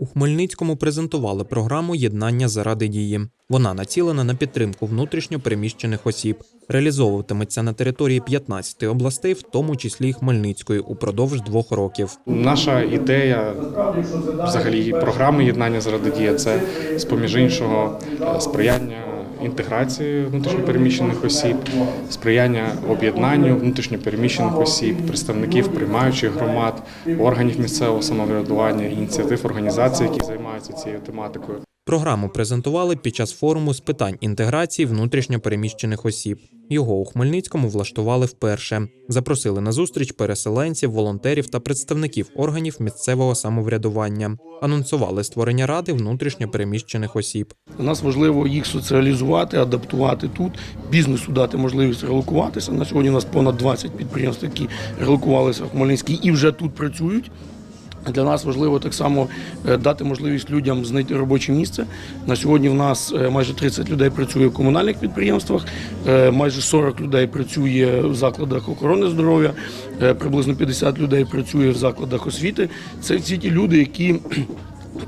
У Хмельницькому презентували програму Єднання заради дії. Вона націлена на підтримку внутрішньо переміщених осіб. Реалізовуватиметься на території 15 областей, в тому числі Хмельницької, упродовж двох років. Наша ідея взагалі програми єднання заради дія це з поміж іншого е, сприяння інтеграції внутрішньопереміщених осіб, сприяння об'єднанню внутрішньопереміщених осіб, представників приймаючих громад, органів місцевого самоврядування, ініціатив організацій, які займаються цією тематикою. Програму презентували під час форуму з питань інтеграції внутрішньо переміщених осіб. Його у Хмельницькому влаштували вперше. Запросили на зустріч переселенців, волонтерів та представників органів місцевого самоврядування. Анонсували створення ради внутрішньо переміщених осіб. Для нас важливо їх соціалізувати, адаптувати тут, бізнесу дати можливість релокуватися. На сьогодні у нас понад 20 підприємств, які релокувалися в Хмельницький і вже тут працюють. Для нас важливо так само е, дати можливість людям знайти робоче місце. На сьогодні в нас е, майже 30 людей працює в комунальних підприємствах, е, майже 40 людей працює в закладах охорони здоров'я, приблизно 50 людей працює в закладах освіти. Це всі ті люди, які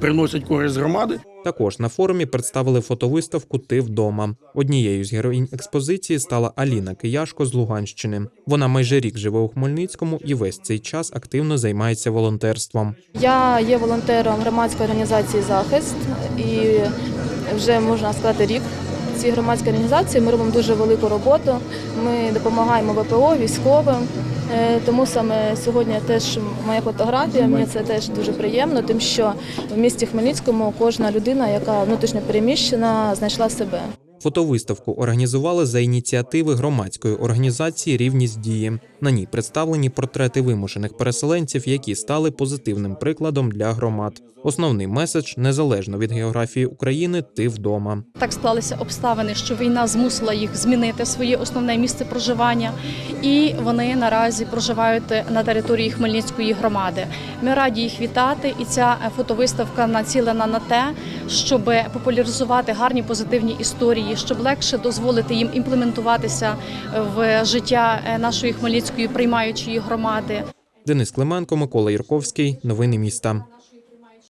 приносять користь громади. Також на форумі представили фотовиставку Ти вдома. Однією з героїнь експозиції стала Аліна Кияшко з Луганщини. Вона майже рік живе у Хмельницькому і весь цей час активно займається волонтерством. Я є волонтером громадської організації Захист і вже можна сказати рік. в Цій громадській організації ми робимо дуже велику роботу. Ми допомагаємо ВПО, військовим. Е, Тому саме сьогодні теж моя фотографія. Мені це теж дуже приємно, тим що в місті Хмельницькому кожна людина, яка внутрішньо переміщена, знайшла себе. Фотовиставку організували за ініціативи громадської організації Рівність дії. На ній представлені портрети вимушених переселенців, які стали позитивним прикладом для громад. Основний меседж незалежно від географії України ти вдома. Так склалися обставини, що війна змусила їх змінити своє основне місце проживання, і вони наразі проживають на території Хмельницької громади. Ми раді їх вітати, і ця фотовиставка націлена на те, щоб популяризувати гарні позитивні історії, щоб легше дозволити їм імплементуватися в життя е, нашої хмельницької приймаючої громади. Денис Клименко, Микола Юрковський. Новини міста.